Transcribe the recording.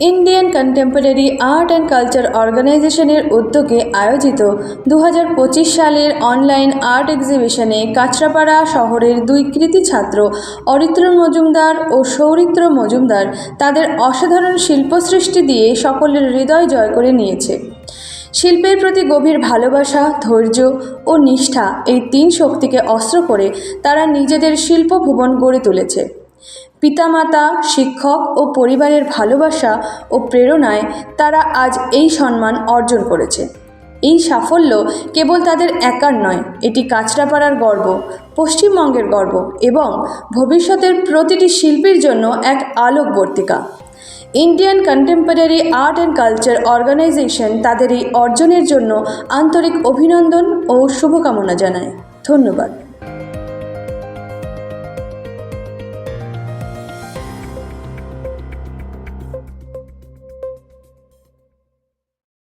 Indian contemporary art and culture অর্গানাইজেশনের উদ্যোগে আয়োজিত দু হাজার পঁচিশ সালের অনলাইন আর্ট এক্সিবিশনে কাঁচরাপাড়া শহরের দুই কৃতি ছাত্র অরিত্র মজুমদার ও সৌরিত্র মজুমদার তাদের অসাধারণ শিল্প সৃষ্টি দিয়ে সকলের হৃদয় জয় করে নিয়েছে। শিল্পের প্রতি গভীর ভালোবাসা, ধৈর্য ও নিষ্ঠা এই তিন শক্তিকে অস্ত্র করে তারা নিজেদের শিল্পভুবন গড়ে তুলেছে। পিতামাতা, শিক্ষক ও পরিবারের ভালোবাসা ও প্রেরণায় তারা আজ এই সম্মান অর্জন করেছে। এই সাফল্য কেবল তাদের একার নয়, এটি কাঁচরাপাড়ার গর্ব, পশ্চিমবঙ্গের গর্ব এবং ভবিষ্যতের প্রতিটি শিল্পীর জন্য এক আলোকবর্তিকা। Indian contemporary art and culture organisation তাদের এই অর্জনের জন্য আন্তরিক অভিনন্দন ও শুভকামনা জানায়। ধন্যবাদ।